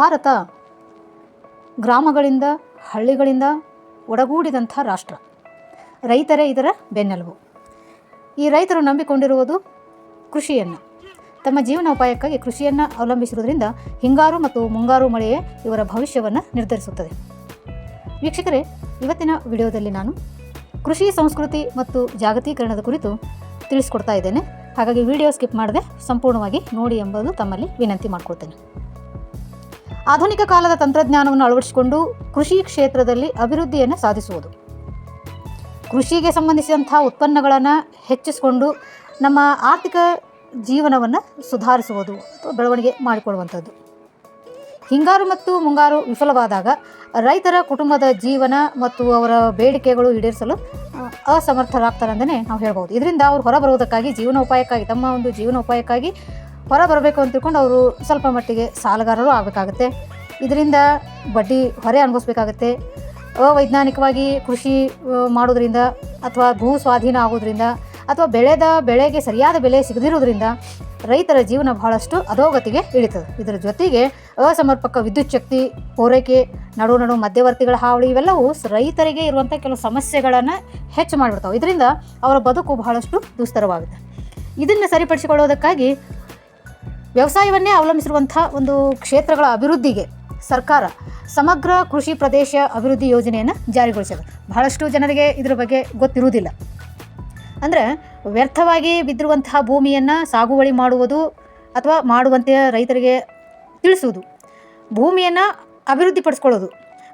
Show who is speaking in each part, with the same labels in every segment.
Speaker 1: ಭಾರತ ಗ್ರಾಮಗಳಿಂದ, ಹಳ್ಳಿಗಳಿಂದ ಒಡಗೂಡಿದಂಥ ರಾಷ್ಟ್ರ. ರೈತರೇ ಇದರ ಬೆನ್ನೆಲುಬು. ಈ ರೈತರು ನಂಬಿಕೊಂಡಿರುವುದು ಕೃಷಿಯನ್ನು. ತಮ್ಮ ಜೀವನೋಪಾಯಕ್ಕಾಗಿ ಕೃಷಿಯನ್ನು ಅವಲಂಬಿಸಿರುವುದರಿಂದ ಹಿಂಗಾರು ಮತ್ತು ಮುಂಗಾರು ಮಳೆಯೇ ಇವರ ಭವಿಷ್ಯವನ್ನು ನಿರ್ಧರಿಸುತ್ತದೆ. ವೀಕ್ಷಕರೇ, ಇವತ್ತಿನ ವಿಡಿಯೋದಲ್ಲಿ ನಾನು ಕೃಷಿ ಸಂಸ್ಕೃತಿ ಮತ್ತು ಜಾಗತೀಕರಣದ ಕುರಿತು ತಿಳಿಸ್ಕೊಡ್ತಾ ಇದ್ದೇನೆ. ಹಾಗಾಗಿ ವಿಡಿಯೋ ಸ್ಕಿಪ್ ಮಾಡದೆ ಸಂಪೂರ್ಣವಾಗಿ ನೋಡಿ ಎಂಬುದು ತಮ್ಮಲ್ಲಿ ವಿನಂತಿ ಮಾಡ್ಕೊಳ್ತೇನೆ. ಆಧುನಿಕ ಕಾಲದ ತಂತ್ರಜ್ಞಾನವನ್ನು ಅಳವಡಿಸಿಕೊಂಡು ಕೃಷಿ ಕ್ಷೇತ್ರದಲ್ಲಿ ಅಭಿವೃದ್ಧಿಯನ್ನು ಸಾಧಿಸುವುದು. ಕೃಷಿಗೆ ಸಂಬಂಧಿಸಿದಂಥ ಉತ್ಪನ್ನಗಳನ್ನು ಹೆಚ್ಚಿಸಿಕೊಂಡು ನಮ್ಮ ಆರ್ಥಿಕ ಜೀವನವನ್ನು ಸುಧಾರಿಸುವುದು ಅಥವಾ ಬೆಳವಣಿಗೆ ಮಾಡಿಕೊಳ್ಳುವಂಥದ್ದು. ಹಿಂಗಾರು ಮತ್ತು ಮುಂಗಾರು ವಿಫಲವಾದಾಗ ರೈತರ ಕುಟುಂಬದ ಜೀವನ ಮತ್ತು ಅವರ ಬೇಡಿಕೆಗಳು ಈಡೇರಿಸಲು ಅಸಮರ್ಥರಾಗ್ತಾರೆ ಅಂತಲೇ ನಾವು ಹೇಳ್ಬೋದು. ಇದರಿಂದ ಅವ್ರು ಹೊರಬರುವುದಕ್ಕಾಗಿ, ಜೀವನೋಪಾಯಕ್ಕಾಗಿ, ತಮ್ಮ ಒಂದು ಜೀವನೋಪಾಯಕ್ಕಾಗಿ ಹೊರ ಬರಬೇಕು ಅಂತ ತಿಳ್ಕೊಂಡು ಅವರು ಸ್ವಲ್ಪ ಮಟ್ಟಿಗೆ ಸಾಲಗಾರರು ಆಗಬೇಕಾಗತ್ತೆ. ಇದರಿಂದ ಬಡ್ಡಿ ಹೊರೆ ಅನುಭವಿಸ್ಬೇಕಾಗತ್ತೆ. ಅವೈಜ್ಞಾನಿಕವಾಗಿ ಕೃಷಿ ಮಾಡೋದ್ರಿಂದ ಅಥವಾ ಭೂ ಸ್ವಾಧೀನ ಆಗೋದ್ರಿಂದ ಅಥವಾ ಬೆಳೆದ ಬೆಳೆಗೆ ಸರಿಯಾದ ಬೆಲೆ ಸಿಗದಿರೋದ್ರಿಂದ ರೈತರ ಜೀವನ ಬಹಳಷ್ಟು ಅಧೋಗತಿಗೆ ಇಳಿತದೆ. ಇದರ ಜೊತೆಗೆ ಅಸಮರ್ಪಕ ವಿದ್ಯುತ್ ಶಕ್ತಿ, ಪೂರೈಕೆ, ನಡು ನಡು ಮಧ್ಯವರ್ತಿಗಳ ಹಾವಳಿ ಇವೆಲ್ಲವೂ ರೈತರಿಗೆ ಇರುವಂಥ ಕೆಲವು ಸಮಸ್ಯೆಗಳನ್ನು ಹೆಚ್ಚು ಮಾಡಿಬಿಡ್ತಾವೆ. ಇದರಿಂದ ಅವರ ಬದುಕು ಬಹಳಷ್ಟು ದುಸ್ತರವಾಗುತ್ತೆ. ಇದನ್ನು ಸರಿಪಡಿಸಿಕೊಳ್ಳೋದಕ್ಕಾಗಿ ವ್ಯವಸಾಯವನ್ನೇ ಅವಲಂಬಿಸಿರುವಂಥ ಒಂದು ಕ್ಷೇತ್ರಗಳ ಅಭಿವೃದ್ಧಿಗೆ ಸರ್ಕಾರ ಸಮಗ್ರ ಕೃಷಿ ಪ್ರದೇಶ ಅಭಿವೃದ್ಧಿ ಯೋಜನೆಯನ್ನು ಜಾರಿಗೊಳಿಸಿದೆ. ಬಹಳಷ್ಟು ಜನರಿಗೆ ಇದರ ಬಗ್ಗೆ ಗೊತ್ತಿರುವುದಿಲ್ಲ. ಅಂದರೆ ವ್ಯರ್ಥವಾಗಿ ಬಿದ್ದಿರುವಂತಹ ಭೂಮಿಯನ್ನು ಸಾಗುವಳಿ ಮಾಡುವುದು ಅಥವಾ ಮಾಡುವಂತೆ ರೈತರಿಗೆ ತಿಳಿಸುವುದು, ಭೂಮಿಯನ್ನು ಅಭಿವೃದ್ಧಿಪಡಿಸ್ಕೊಳ್ಳೋದು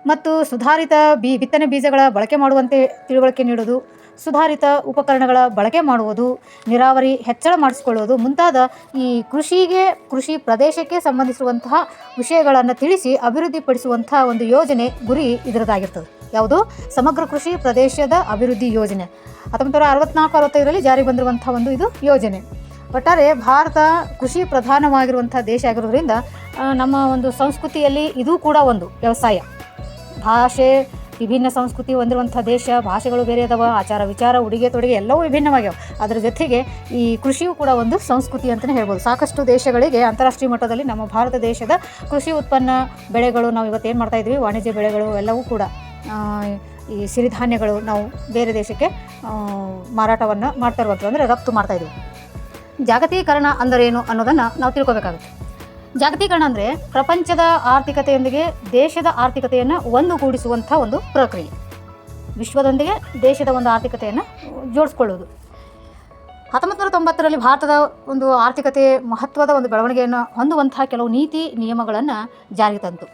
Speaker 1: ಮತ್ತು ಸುಧಾರಿತ ಬಿ, ಬಿತ್ತನೆ ಬೀಜಗಳ ಬಳಕೆ ಮಾಡುವಂತೆ ತಿಳುವಳಿಕೆ ನೀಡೋದು ಸುಧಾರಿತ ಉಪಕರಣಗಳ ಬಳಕೆ ಮಾಡುವುದು, ನೀರಾವರಿ ಹೆಚ್ಚಳ ಮಾಡಿಸಿಕೊಳ್ಳುವುದು ಮುಂತಾದ ಈ ಕೃಷಿಗೆ, ಕೃಷಿ ಪ್ರದೇಶಕ್ಕೆ ಸಂಬಂಧಿಸುವಂತಹ ವಿಷಯಗಳನ್ನು ತಿಳಿಸಿ ಅಭಿವೃದ್ಧಿಪಡಿಸುವಂತಹ ಒಂದು ಯೋಜನೆ ಗುರಿ ಇದರದಾಗಿರ್ತದೆ. ಯಾವುದು? ಸಮಗ್ರ ಕೃಷಿ ಪ್ರದೇಶದ ಅಭಿವೃದ್ಧಿ ಯೋಜನೆ. ಹತ್ತೊಂಬತ್ತು ನೂರ ಅರವತ್ನಾಲ್ಕು, ಅರವತ್ತೈದರಲ್ಲಿ ಜಾರಿಗೆ ಬಂದಿರುವಂಥ ಒಂದು ಇದು ಯೋಜನೆ. ಒಟ್ಟಾರೆ ಭಾರತ ಕೃಷಿ ಪ್ರಧಾನವಾಗಿರುವಂಥ ದೇಶ ಆಗಿರೋದ್ರಿಂದ ನಮ್ಮ ಒಂದು ಸಂಸ್ಕೃತಿಯಲ್ಲಿ ಇದು ಕೂಡ ಒಂದು ವ್ಯವಸಾಯ. ಭಾಷೆ ವಿಭಿನ್ನ ಸಂಸ್ಕೃತಿ ಹೊಂದಿರುವಂಥ ದೇಶ, ಭಾಷೆಗಳು ಬೇರೆ ಅದಾವ, ಆಚಾರ ವಿಚಾರ, ಉಡುಗೆ ತೊಡುಗೆ ಎಲ್ಲವೂ ವಿಭಿನ್ನವಾಗ್ಯಾವ ಅದರ ಜೊತೆಗೆ ಈ ಕೃಷಿಯೂ ಕೂಡ ಒಂದು ಸಂಸ್ಕೃತಿ ಅಂತಲೇ ಹೇಳ್ಬೋದು. ಸಾಕಷ್ಟು ದೇಶಗಳಿಗೆ ಅಂತಾರಾಷ್ಟ್ರೀಯ ಮಟ್ಟದಲ್ಲಿ ನಮ್ಮ ಭಾರತ ದೇಶದ ಕೃಷಿ ಉತ್ಪನ್ನ ಬೆಳೆಗಳು ನಾವು ಇವತ್ತು ಏನು ಮಾಡ್ತಾ ಇದ್ವಿ? ವಾಣಿಜ್ಯ ಬೆಳೆಗಳು ಎಲ್ಲವೂ ಕೂಡ ಈ ಸಿರಿಧಾನ್ಯಗಳು ನಾವು ಬೇರೆ ದೇಶಕ್ಕೆ ಮಾರಾಟವನ್ನು ಮಾಡ್ತಾ ಇರುವಂಥದ್ದು. ಅಂದರೆ ರಫ್ತು ಮಾಡ್ತಾ ಇದ್ವಿ. ಜಾಗತೀಕರಣ ಅಂದರೇನು ಅನ್ನೋದನ್ನು ನಾವು ತಿಳ್ಕೊಬೇಕಾಗುತ್ತೆ. ಜಾಗತೀಕರಣ ಅಂದರೆ ಪ್ರಪಂಚದ ಆರ್ಥಿಕತೆಯೊಂದಿಗೆ ದೇಶದ ಆರ್ಥಿಕತೆಯನ್ನು ಒಂದುಗೂಡಿಸುವಂಥ ಒಂದು ಪ್ರಕ್ರಿಯೆ. ವಿಶ್ವದೊಂದಿಗೆ ದೇಶದ ಒಂದು ಆರ್ಥಿಕತೆಯನ್ನು ಜೋಡಿಸ್ಕೊಳ್ಳೋದು. ಹತ್ತೊಂಬತ್ತು ನೂರ ತೊಂಬತ್ತರಲ್ಲಿ ಭಾರತದ ಒಂದು ಆರ್ಥಿಕತೆ ಮಹತ್ವದ ಒಂದು ಬೆಳವಣಿಗೆಯನ್ನು ಹೊಂದುವಂತಹ ಕೆಲವು ನೀತಿ ನಿಯಮಗಳನ್ನು ಜಾರಿಗೆ ತಂತು.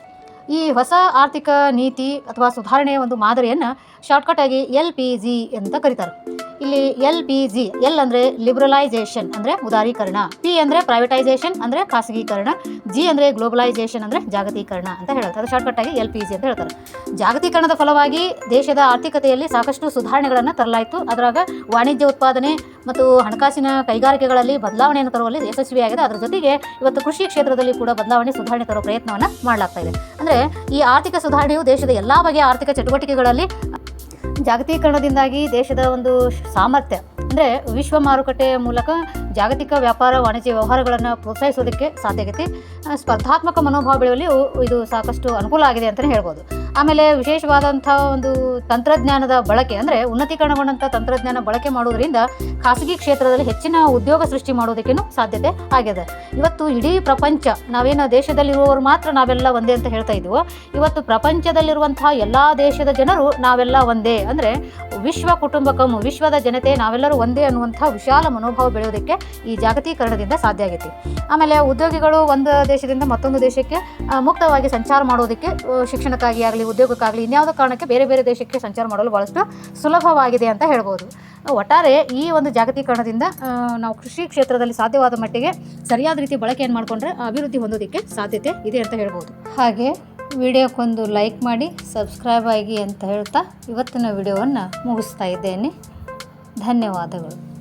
Speaker 1: ಈ ಹೊಸ ಆರ್ಥಿಕ ನೀತಿ ಅಥವಾ ಸುಧಾರಣೆಯ ಒಂದು ಮಾದರಿಯನ್ನು ಶಾರ್ಟ್ಕಟ್ ಆಗಿ ಎಲ್ ಪಿ ಜಿ ಅಂತ ಕರೀತಾರೆ. ಇಲ್ಲಿ ಎಲ್ ಬಿ ಜಿ ಎಲ್ ಅಂದರೆ ಲಿಬರಲೈಸೇಷನ್ ಅಂದರೆ ಉದಾರೀಕರಣ ಪಿ ಅಂದರೆ ಪ್ರೈವೇಟೈಸೇಷನ್ ಅಂದರೆ ಖಾಸಗೀಕರಣ ಜಿ ಅಂದರೆ ಗ್ಲೋಬಲೈಸೇಷನ್ ಅಂದರೆ ಜಾಗತೀಕರಣ ಅಂತ ಹೇಳುತ್ತೆ ಅದು ಶಾರ್ಟ್ಕಟ್ ಆಗಿ ಎಲ್ ಪಿ ಜಿ ಅಂತ ಹೇಳ್ತಾರೆ. ಜಾಗತೀಕರಣದ ಫಲವಾಗಿ ದೇಶದ ಆರ್ಥಿಕತೆಯಲ್ಲಿ ಸಾಕಷ್ಟು ಸುಧಾರಣೆಗಳನ್ನು ತರಲಾಯಿತು. ಅದರಾಗ ವಾಣಿಜ್ಯ ಉತ್ಪಾದನೆ ಮತ್ತು ಹಣಕಾಸಿನ ಕೈಗಾರಿಕೆಗಳಲ್ಲಿ ಬದಲಾವಣೆಯನ್ನು ತರುವಲ್ಲಿ ಯಶಸ್ವಿಯಾಗಿದೆ. ಅದರ ಜೊತೆಗೆ ಇವತ್ತು ಕೃಷಿ ಕ್ಷೇತ್ರದಲ್ಲಿ ಕೂಡ ಬದಲಾವಣೆ, ಸುಧಾರಣೆ ತರುವ ಪ್ರಯತ್ನವನ್ನು ಮಾಡಲಾಗ್ತಾ ಇದೆ. ಅಂದರೆ ಈ ಆರ್ಥಿಕ ಸುಧಾರಣೆಯು ದೇಶದ ಎಲ್ಲ ಬಗೆಯ ಆರ್ಥಿಕ ಚಟುವಟಿಕೆಗಳಲ್ಲಿ ಜಾಗತೀಕರಣದಿಂದಾಗಿ ದೇಶದ ಒಂದು ಸಾಮರ್ಥ್ಯ, ಅಂದರೆ ವಿಶ್ವ ಮಾರುಕಟ್ಟೆಯ ಮೂಲಕ ಜಾಗತಿಕ ವ್ಯಾಪಾರ ವಾಣಿಜ್ಯ ವ್ಯವಹಾರಗಳನ್ನು ಪ್ರೋತ್ಸಾಹಿಸೋದಕ್ಕೆ ಸಾಧ್ಯ ಆಗೈತಿ. ಸ್ಪರ್ಧಾತ್ಮಕ ಮನೋಭಾವ ಬೆಳೆಯುವಲ್ಲಿ ಇದು ಸಾಕಷ್ಟು ಅನುಕೂಲ ಆಗಿದೆ ಅಂತಲೇ ಹೇಳ್ಬೋದು. ಆಮೇಲೆ ವಿಶೇಷವಾದಂಥ ಒಂದು ತಂತ್ರಜ್ಞಾನದ ಬಳಕೆ, ಅಂದರೆ ಉನ್ನತೀಕರಣಗೊಂಡಂಥ ತಂತ್ರಜ್ಞಾನ ಬಳಕೆ ಮಾಡೋದ್ರಿಂದ ಖಾಸಗಿ ಕ್ಷೇತ್ರದಲ್ಲಿ ಹೆಚ್ಚಿನ ಉದ್ಯೋಗ ಸೃಷ್ಟಿ ಮಾಡೋದಕ್ಕೇನು ಸಾಧ್ಯತೆ ಆಗಿದೆ. ಇವತ್ತು ಇಡೀ ಪ್ರಪಂಚ, ನಾವೇನು ದೇಶದಲ್ಲಿರುವವರು ಮಾತ್ರ ನಾವೆಲ್ಲ ಒಂದೇ ಅಂತ ಹೇಳ್ತಾ ಇದ್ದೀವೋ ಇವತ್ತು ಪ್ರಪಂಚದಲ್ಲಿರುವಂತಹ ಎಲ್ಲ ದೇಶದ ಜನರು ನಾವೆಲ್ಲ ಒಂದೇ. ಅಂದರೆ ವಿಶ್ವ ಕುಟುಂಬಕಂ, ವಿಶ್ವದ ಜನತೆ, ನಾವೆಲ್ಲರೂ ಒಂದೇ ಅನ್ನುವಂಥ ವಿಶಾಲ ಮನೋಭಾವ ಬೆಳೆಯೋದಕ್ಕೆ ಈ ಜಾಗತೀಕರಣದಿಂದ ಸಾಧ್ಯ ಆಗೈತಿ. ಆಮೇಲೆ ಉದ್ಯೋಗಿಗಳು ಒಂದು ದೇಶದಿಂದ ಮತ್ತೊಂದು ದೇಶಕ್ಕೆ ಮುಕ್ತವಾಗಿ ಸಂಚಾರ ಮಾಡೋದಕ್ಕೆ ಶಿಕ್ಷಣಕ್ಕಾಗಿ ಆಗಲಿ ಉದ್ಯೋಗಕ್ಕಾಗಲಿ ಇನ್ಯಾವುದೋ ಕಾರಣಕ್ಕೆ ಬೇರೆ ಬೇರೆ ದೇಶಕ್ಕೆ ಸಂಚಾರ ಮಾಡಲು ಭಾಳಷ್ಟು ಸುಲಭವಾಗಿದೆ ಅಂತ ಹೇಳ್ಬೋದು. ಒಟ್ಟಾರೆ ಈ ಒಂದು ಜಾಗತೀಕರಣದಿಂದ ನಾವು ಕೃಷಿ ಕ್ಷೇತ್ರದಲ್ಲಿ ಸಾಧ್ಯವಾದ ಮಟ್ಟಿಗೆ ಸರಿಯಾದ ರೀತಿ ಬಳಕೆಯನ್ನು ಮಾಡಿಕೊಂಡ್ರೆ ಅಭಿವೃದ್ಧಿ ಹೊಂದೋದಕ್ಕೆ ಸಾಧ್ಯತೆ ಇದೆ ಅಂತ ಹೇಳ್ಬೋದು. ಹಾಗೆ ವಿಡಿಯೋಕ್ಕೊಂದು ಲೈಕ್ ಮಾಡಿ, ಸಬ್ಸ್ಕ್ರೈಬ್ ಆಗಿ ಅಂತ ಹೇಳ್ತಾ ಇವತ್ತಿನ ವಿಡಿಯೋವನ್ನು ಮುಗಿಸ್ತಾ ಇದ್ದೇನೆ. ಧನ್ಯವಾದಗಳು.